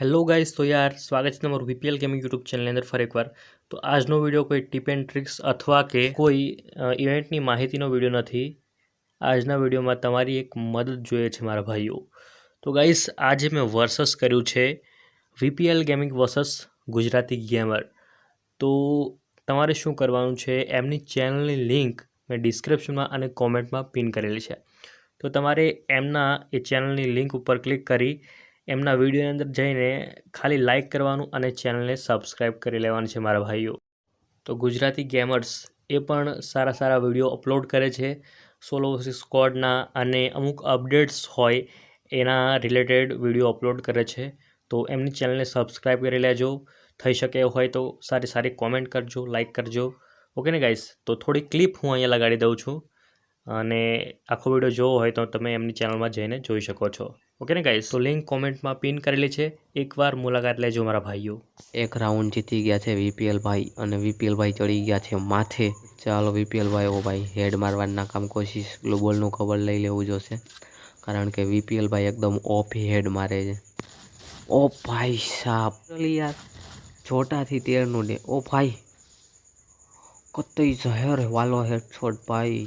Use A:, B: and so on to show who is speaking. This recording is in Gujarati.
A: હેલો ગાઈઝ તો યાર, સ્વાગત છે તમારું વીપીએલ ગેમિંગ યુટ્યુબ ચેનલની અંદર ફરી એકવાર. તો આજનો વીડિયો કોઈ ટીપ એન્ડ ટ્રિક્સ અથવા કે કોઈ ઇવેન્ટની માહિતીનો વીડિયો નથી. આજના વિડીયોમાં તમારી એક મદદ જોઈએ છે મારા ભાઈઓ. તો ગાઈઝ આજે મેં વર્સસ કર્યું છે VPL gaming versus Gujarati gamer તો તમારે શું કરવાનું છે, એમની ચેનલની લિંક મેં ડિસ્ક્રિપ્શનમાં અને કોમેન્ટમાં પિન કરેલી છે. તો તમારે એમના એ ચેનલની લિંક ઉપર ક્લિક કરી એમના વિડીયોની અંદર જઈને ખાલી લાઇક કરવાનું અને ચેનલને સબસ્ક્રાઈબ કરી લેવાનું છે મારા ભાઈઓ. તો ગુજરાતી ગેમર્સ એ પણ સારા સારા વીડિયો અપલોડ કરે છે. સોલો સ્કોડના અને અમુક અપડેટ્સ હોય એના રિલેટેડ વીડિયો અપલોડ કરે છે. તો એમની ચેનલને સબસ્ક્રાઈબ કરી લેજો. થઈ શકે હોય તો સારી સારી કોમેન્ટ કરજો લાઇક કરજો. ઓકે ને ગાઈસ તો થોડી ક્લિપ હું અહીંયા લગાડી દઉં છું. અને આખો વીડિયો જોવો હોય તો તમે એમની ચેનલમાં જઈને જોઈ શકો છો. ઓકે ને ગાઈઝ તો લિંક કોમેન્ટમાં પિન કરેલી છે. એકવાર મુલાકાત લેજો મારા ભાઈઓ.
B: એક રાઉન્ડ જીતી ગયા છે વીપીએલ ભાઈ અને વીપીએલ ભાઈ ચડી ગયા છે માથે. ચાલો વીપીએલ ભાઈ ઓ ભાઈ હેડ મારવાના કામ કોશિશ. ગ્લોબલનું કવર લઈ લેવું જોશે. કારણ કે વીપીએલ ભાઈ એકદમ ઓફ હેડ મારે છે. ઓ ભાઈ સાહેબ યાર. છોટાથી તેરનું ડે ઓ ભાઈ. કતઈ જહેર વાલો હેડ છોડ ભાઈ.